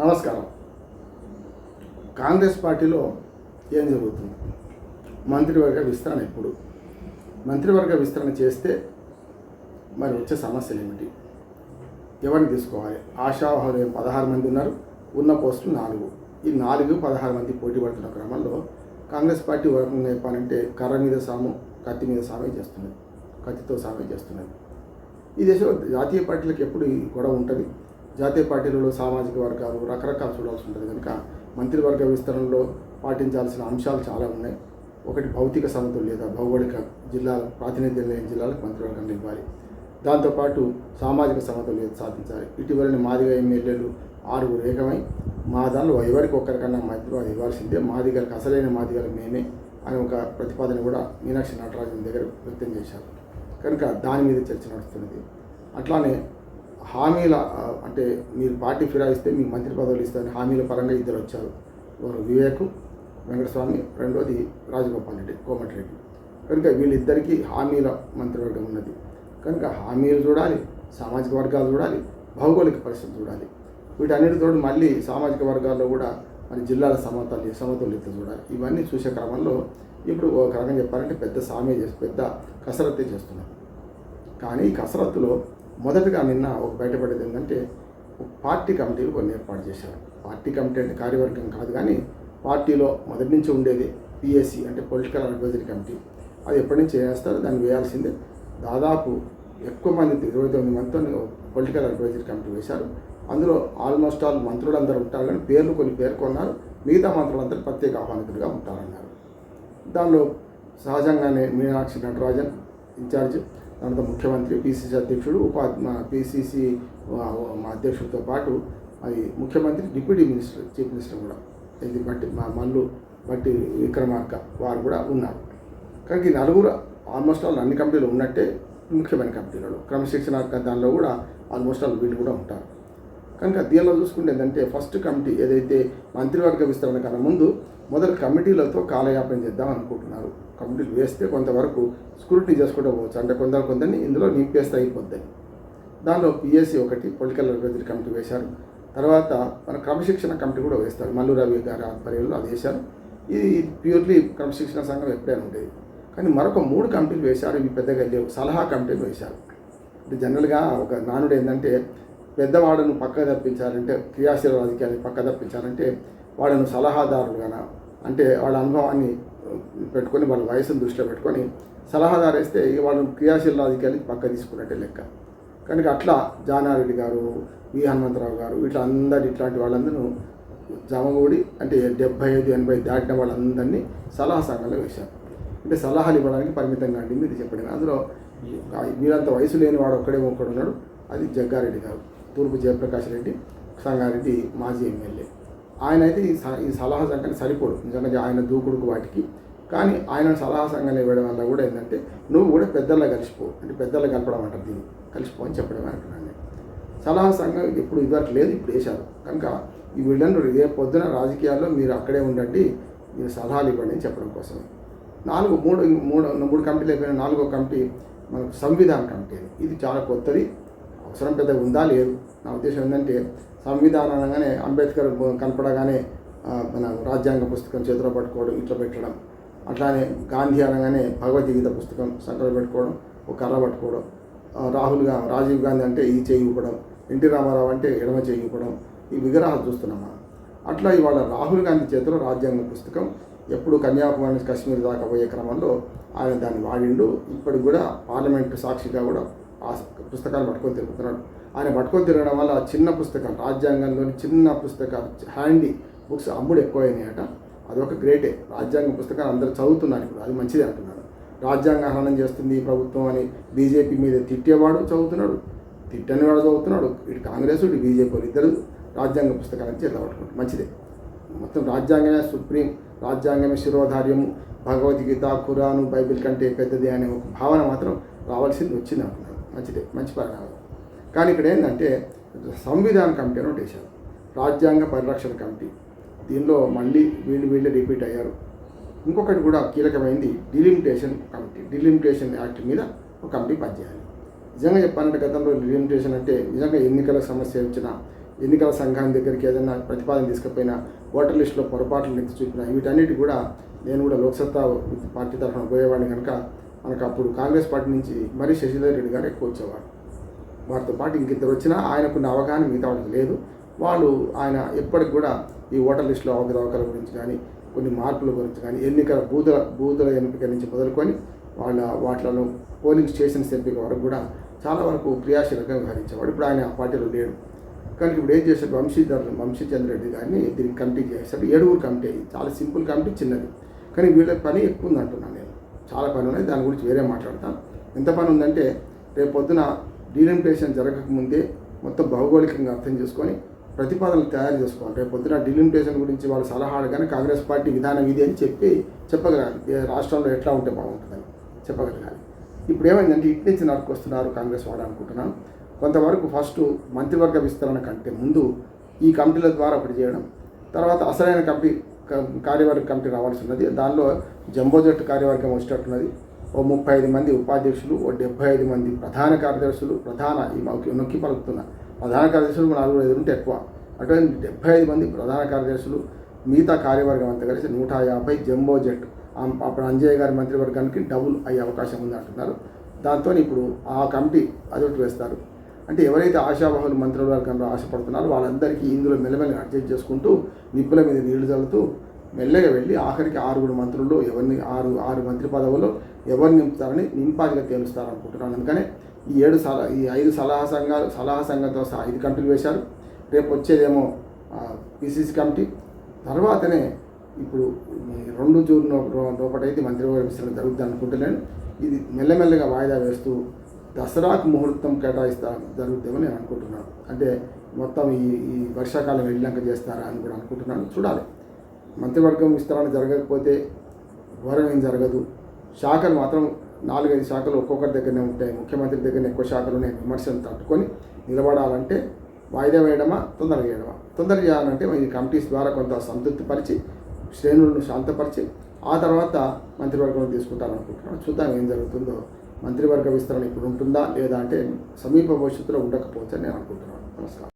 నమస్కారం. కాంగ్రెస్ పార్టీలో ఏం జరుగుతుంది? మంత్రివర్గ విస్తరణ ఎప్పుడు? మంత్రివర్గ విస్తరణ చేస్తే మరి వచ్చే సమస్యలు ఏమిటి? ఎవరిని తీసుకోవాలి? ఆశావాహులు పదహారు మంది ఉన్నారు. ఉన్న పోస్టులు నాలుగు. ఈ నాలుగు పదహారు మంది పోటీ పడుతున్న క్రమంలో కాంగ్రెస్ పార్టీ వర్గం చెప్పాలంటే కర్ర మీద సాము కత్తి మీద సామే చేస్తున్నది. కత్తితో సామే చేస్తున్నది. ఈ దేశంలో జాతీయ పార్టీలకు ఎప్పుడు ఈ గొడవ ఉంటుంది? జాతీయ పార్టీలలో సామాజిక వర్గాలు రకరకాలు చూడాల్సి ఉంటుంది. కనుక మంత్రివర్గ విస్తరణలో పాటించాల్సిన అంశాలు చాలా ఉన్నాయి. ఒకటి భౌతిక సమతుల్యత భౌగోళిక జిల్లాల ప్రాతినిధ్యం లేని జిల్లాలకు మంత్రివర్గం ఇవ్వాలి దాంతోపాటు సామాజిక సమతుల్యత సాధించాలి. ఇటీవలని మాదిగ ఎమ్మెల్యేలు ఆరుగురు ఏకమై మా దానిలో ఎవరికి ఒక్కరికన్నా మంత్రి ఇవ్వాల్సిందే. మాదిగలకు అసలైన మాదిగలు మేమే అని ఒక ప్రతిపాదన కూడా మీనాక్షి నటరాజన్ దగ్గర వ్యక్తం చేశారు. కనుక దాని మీద చర్చ నడుస్తున్నది. అట్లానే హామీల అంటే మీరు పార్టీ ఫిరాయిస్తే మీకు మంత్రి పదవులు ఇస్తారని హామీల పరంగా ఇద్దరు వచ్చారు. ఒకరు వివేక్ వెంకటస్వామి రెండోది రాజగోపాల్ రెడ్డి కోమటిరెడ్డి కనుక వీళ్ళిద్దరికీ హామీల మంత్రివర్గం ఉన్నది. కనుక హామీలు చూడాలి సామాజిక వర్గాలు చూడాలి భౌగోళిక పరిస్థితి చూడాలి. వీటన్నిటితో మళ్ళీ సామాజిక వర్గాల్లో కూడా మన జిల్లాల సమతుల్య సమతుల్యత చూడాలి. ఇవన్నీ చూసే క్రమంలో ఇప్పుడు ఒక రకంగా చెప్పాలంటే పెద్ద సామే చేసి పెద్ద కసరత్తే చేస్తున్నారు. కానీ ఈ కసరత్తులో మొదటగా నిన్న ఒక బయటపడేది ఏంటంటే పార్టీ కమిటీలు కొన్ని ఏర్పాటు చేశారు. పార్టీ కమిటీ అంటే కార్యవర్గం కాదు కానీ పార్టీలో మొదటి నుంచి ఉండేది పిఎస్సి అంటే పొలిటికల్ అడ్వైజరీ కమిటీ. అది ఎప్పటి నుంచి చేస్తారో దాన్ని వేయాల్సిందే. దాదాపు ఎక్కువ మంది ఇరవై తొమ్మిది మందితో పొలిటికల్ అడ్వైజరీ కమిటీ వేశారు. అందులో ఆల్మోస్ట్ ఆల్ మంత్రులందరూ ఉంటారు కానీ పేర్లు కొన్ని పేర్కొన్నారు. మిగతా మంత్రులందరూ ప్రత్యేక ఆహ్వానితులుగా ఉంటారన్నారు. దానిలో సహజంగానే మీనాక్షి నటరాజన్ ఇన్ఛార్జ్ దాంతో ముఖ్యమంత్రి పిసిసి అధ్యక్షుడు ఉపా పిసిసి మా అధ్యక్షుడితో పాటు అది ముఖ్యమంత్రి డిప్యూటీ మినిస్టర్ చీఫ్ మినిస్టర్ కూడా. ఇది బట్టి మా మల్లు బట్టి విక్రమార్క వారు కూడా ఉన్నారు. కనుక ఈ నలుగురు ఆల్మోస్ట్ ఆల్ అన్ని కంపెనీలు ఉన్నట్టే ముఖ్యమైన కంపెనీలు క్రమశిక్షణ దానిలో కూడా ఆల్మోస్ట్ ఆల్ వీళ్ళు కూడా ఉంటారు. కనుక దీనిలో చూసుకుంటే ఏంటంటే ఫస్ట్ కమిటీ ఏదైతే మంత్రివర్గ విస్తరణ కన్నా ముందు మొదటి కమిటీలతో కాలయాపన చేద్దాం అనుకుంటున్నారు. కమిటీలు వేస్తే కొంతవరకు స్క్రూటీ చేసుకుంటూ పోవచ్చు. అంటే కొందరు కొందరిని ఇందులో నింపేస్తే అయిపోద్దని దానిలో పిఎస్సి ఒకటి పొలిటికల్ అడ్వైజరీ కమిటీ వేశారు. తర్వాత మన క్రమశిక్షణ కమిటీ కూడా వేస్తారు. మల్లు రవి గారి ఆధ్వర్యంలో అది వేశారు. ఇది ప్యూర్లీ క్రమశిక్షణ సంఘం ఎప్పుడైనా ఉండేది. కానీ మరొక మూడు కమిటీలు వేశారు. ఇవి పెద్దగా లేవు. సలహా కమిటీలు వేశారు. అంటే జనరల్గా ఒక నానుడు ఏంటంటే పెద్దవాడును పక్క తప్పించాలంటే క్రియాశీల రాజకీయాన్ని పక్క తప్పించాలంటే వాళ్ళను సలహాదారులుగాన అంటే వాళ్ళ అనుభవాన్ని పెట్టుకొని వాళ్ళ వయసును దృష్టిలో పెట్టుకొని సలహాదారు వేస్తే ఇక వాళ్ళని క్రియాశీల పక్క తీసుకున్నట్టే లెక్క. కనుక అట్లా జానారెడ్డి గారు వి హనుమంతరావు గారు ఇట్లా అందరు ఇట్లాంటి వాళ్ళందరూ జమగూడి అంటే డెబ్బై ఐదు ఎనభై దాటిన వాళ్ళందరినీ సలహా సంఘంలో వేశారు. అంటే సలహాలు ఇవ్వడానికి పరిమితంగా అండి మీరు చెప్పండి. అందులో మీరంత వయసు లేని వాడు ఒక్కడే ఒక్కడున్నాడు. అది జగ్గారెడ్డి గారు. తూర్పు జయప్రకాష్ రెడ్డి సంగారెడ్డి మాజీ ఎమ్మెల్యే. ఆయన అయితే ఈ స- ఈ సలహా సంఘానికి సరిపోడు. నిజంగా ఆయన దూకుడుకు వాటికి. కానీ ఆయన సలహా సంఘాన్ని ఇవ్వడం వల్ల కూడా ఏంటంటే నువ్వు కూడా పెద్దల్లో కలిసిపో. అంటే పెద్దల్లో కలపడం అంటారు దీన్ని. కలిసిపో అని చెప్పడం అంటున్నాను నేను. సలహా సంఘం ఇప్పుడు ఇదివరకు లేదు ఇప్పుడు వేశారు. కనుక ఈ వీళ్ళను రేపు పొద్దున రాజకీయాల్లో మీరు అక్కడే ఉండండి మీరు సలహాలు ఇవ్వండి అని చెప్పడం కోసం. నాలుగు మూడు మూడు మూడు కమిటీలు అయిపోయిన నాలుగో కమిటీ మనకు సంవిధాన కమిటీ. అని ఇది చాలా కొత్తది. అవసరం పెద్ద ఉందా? లేదు. నా ఉద్దేశం ఏంటంటే సంవిధానం అనగానే అంబేద్కర్ కనపడగానే మన రాజ్యాంగ పుస్తకం చేతిలో పట్టుకోవడం ఇంట్లో పెట్టడం అట్లానే గాంధీ అనగానే భగవద్గీత పుస్తకం సంకలో పెట్టుకోవడం ఒక కర్ర పట్టుకోవడం రాహుల్గా రాజీవ్ గాంధీ అంటే ఇది చేయివ్వడం ఎన్టీ రామారావు అంటే ఎడమ చేయివ్వడం ఈ విగ్రహాలు చూస్తున్నాం మనం. అట్లా ఇవాళ రాహుల్ గాంధీ చేతిలో రాజ్యాంగ పుస్తకం ఎప్పుడు కన్యాకుమారి నుంచి కాశ్మీర్ దాకా పోయే క్రమంలో ఆయన దాన్ని వాడిండు. ఇప్పటికి కూడా పార్లమెంట్ సాక్షిగా కూడా ఆ పుస్తకాలు పట్టుకొని తిరుగుతున్నాడు. ఆయన పట్టుకొని తిరగడం వల్ల ఆ చిన్న పుస్తకం రాజ్యాంగంలోని చిన్న పుస్తకాలు హ్యాండీ బుక్స్ అమ్ముడు ఎక్కువైనాయట. అదొక గ్రేటే. రాజ్యాంగ పుస్తకాలు అందరూ చదువుతున్నారు ఇప్పుడు. అది మంచిది అంటున్నాడు. రాజ్యాంగ హనం చేస్తుంది ఈ ప్రభుత్వం అని బీజేపీ మీద తిట్టేవాడు చదువుతున్నాడు. తిట్టని వాడు చదువుతున్నాడు. ఇటు కాంగ్రెస్ ఇటు బీజేపీ ఇద్దరు రాజ్యాంగ పుస్తకాలను చేత మంచిదే. మొత్తం రాజ్యాంగమే సుప్రీం రాజ్యాంగమే శిరోధార్యము. భగవద్గీత ఖురాను బైబిల్ కంటే పెద్దది అనే ఒక భావన మాత్రం రావాల్సింది వచ్చింది అంటున్నాడు. మంచిదే మంచి పరిణామం. కానీ ఇక్కడ ఏంటంటే సంవిధాన కమిటీ అని ఒకటి వేశారు. రాజ్యాంగ పరిరక్షణ కమిటీ. దీనిలో మళ్ళీ వీళ్ళు వీళ్ళు రిపీట్ అయ్యారు. ఇంకొకటి కూడా కీలకమైంది డిలిమిటేషన్ కమిటీ. డిలిమిటేషన్ యాక్ట్ మీద ఒక కమిటీ పనిచేయాలి. నిజంగా చెప్పాలంటే గతంలో డిలిమిటేషన్ అంటే నిజంగా ఎన్నికల సమస్య వచ్చినా ఎన్నికల సంఘాన్ని దగ్గరికి ఏదైనా ప్రతిపాదన తీసుకుపోయినా ఓటర్ లిస్టులో పొరపాట్లు ఎత్తి చూపినా వీటన్నిటి కూడా నేను కూడా లోక్సత్తా పార్టీ తరఫున పోయేవాడిని కనుక మనకు అప్పుడు కాంగ్రెస్ పార్టీ నుంచి మరీ శశిధర్ రెడ్డి గారు ఎక్కువ వచ్చేవారు. వారితో పాటు ఇంకిద్దరు వచ్చినా ఆయనకున్న అవగాహన మిగతా వాళ్ళకి లేదు. వాళ్ళు ఆయన ఎప్పటికి కూడా ఈ ఓటర్ లిస్టులో అవకతవకల గురించి కానీ కొన్ని మార్పుల గురించి కానీ ఎన్నికల బూతుల బూతుల ఎంపిక నుంచి మొదలుకొని వాళ్ళ వాటిలో పోలింగ్ స్టేషన్స్ ఎంపిక వరకు కూడా చాలా వరకు క్రియాశీలకంగా వ్యవహరించేవాడు. ఇప్పుడు ఆయన ఆ పార్టీలో లేడు. కానీ ఇప్పుడు ఏం చేశాడు? వంశీధర్ వంశీచంద్ర రెడ్డి గారిని దీనికి కమిటీ చేశాడు. ఏడుగురు కమిటీ చాలా సింపుల్ కమిటీ చిన్నది. కానీ వీళ్ళ పని ఎక్కువ ఉందంటున్నాను నేను. చాలా పని ఉన్నాయి. దాని గురించి వేరే మాట్లాడతాను ఎంత పని ఉందంటే రేపు పొద్దున డీలిమిటేషన్ జరగకముందే మొత్తం భౌగోళికంగా అర్థం చేసుకొని ప్రతిపాదనలు తయారు చేసుకోవాలి. రేపు పొద్దున డీలిమిటేషన్ గురించి వాళ్ళ సలహా అడగానే కాంగ్రెస్ పార్టీ విధానం ఇది అని చెప్పి చెప్పగలగాలి. రాష్ట్రంలో ఎట్లా ఉంటే బాగుంటుందని చెప్పగలగాలి. ఇప్పుడు ఏమైందంటే ఇటు నుంచి నడుకొస్తున్నారు కాంగ్రెస్ వాడు అనుకుంటున్నాను. కొంతవరకు ఫస్ట్ మంత్రివర్గ విస్తరణ కంటే ముందు ఈ కమిటీల ద్వారా ఒకటి చేయడం తర్వాత అసలైన కమిటీ కార్యవర్గ కమిటీ రావాల్సి ఉన్నది దానిలో జంబో జట్టు కార్యవర్గం వచ్చేటట్టున్నది ఓ ముప్పై ఐదు మంది ఉపాధ్యక్షులు ఓ డెబ్బై ఐదు మంది ప్రధాన కార్యదర్శులు ప్రధాన ఈ నొక్కి నొక్కి పలుకుతున్న ప్రధాన కార్యదర్శులు నలుగురు ఐదు ఉంటే ఎక్కువ. అటువంటి డెబ్బై ఐదు మంది ప్రధాన కార్యదర్శులు మిగతా కార్యవర్గం అంతా కలిసి నూట యాభై జంబో జట్ అప్పుడు అంజయ్య గారి మంత్రివర్గానికి డబుల్ అయ్యే అవకాశం ఉంది అంటున్నారు. దాంతో ఇప్పుడు ఆ కమిటీ అదొకటి వేస్తారు. అంటే ఎవరైతే ఆశావాహులు మంత్రివర్గంలో ఆశపడుతున్నారో వాళ్ళందరికీ ఇందులో మెల్లమెల్లగా అడ్జస్ట్ చేసుకుంటూ నిప్పుల మీద నీళ్ళు చల్లుతూ మెల్లగా వెళ్ళి ఆఖరికి ఆరుగురు మంత్రులు ఎవరిని ఆరు ఆరు మంత్రి పదవుల్లో ఎవరిని నింపుతారని నింపాదిగా తేలుస్తారనుకుంటున్నాను. అందుకనే ఈ ఏడు సలహా ఈ ఐదు సలహా సంఘాలు సలహా సంఘంతో సహా ఐదు కమిటీలు వేశారు. రేపు వచ్చేదేమో పిసిసి కమిటీ. తర్వాతనే ఇప్పుడు రెండు జూన్ లోపటైతే మంత్రివర్గ విస్తరణ జరుగుతుంది అనుకుంటున్నాను. ఇది మెల్లమెల్లగా వాయిదా వేస్తూ దసరాకు ముహూర్తం కేటాయిస్తా జరుగుతుందని నేను అనుకుంటున్నాను. అంటే మొత్తం ఈ ఈ వర్షాకాలం వెళ్ళాక చేస్తారా అని కూడా అనుకుంటున్నాను. చూడాలి. మంత్రివర్గం విస్తరణ జరగకపోతే ఘోరం ఏం జరగదు. శాఖలు మాత్రం నాలుగైదు శాఖలు ఒక్కొక్కరి దగ్గరనే ఉంటాయి. ముఖ్యమంత్రి దగ్గర ఎక్కువ శాఖలు ఉన్నాయి విమర్శలు తట్టుకొని నిలబడాలంటే వాయిదా వేయడమా తొందరగా వేయడమా? తొందరగా చేయాలంటే ఈ కమిటీస్ ద్వారా కొంత సంతృప్తి పరిచి శ్రేణులను శాంతపరిచి ఆ తర్వాత మంత్రివర్గం తీసుకుంటారనుకుంటున్నాను చూద్దాం ఏం జరుగుతుందో. మంత్రివర్గ విస్తరణ ఇప్పుడు ఉంటుందా లేదా అంటే సమీప భవిష్యత్తులో ఉండకపోవచ్చు నేను అనుకుంటున్నాను. నమస్కారం.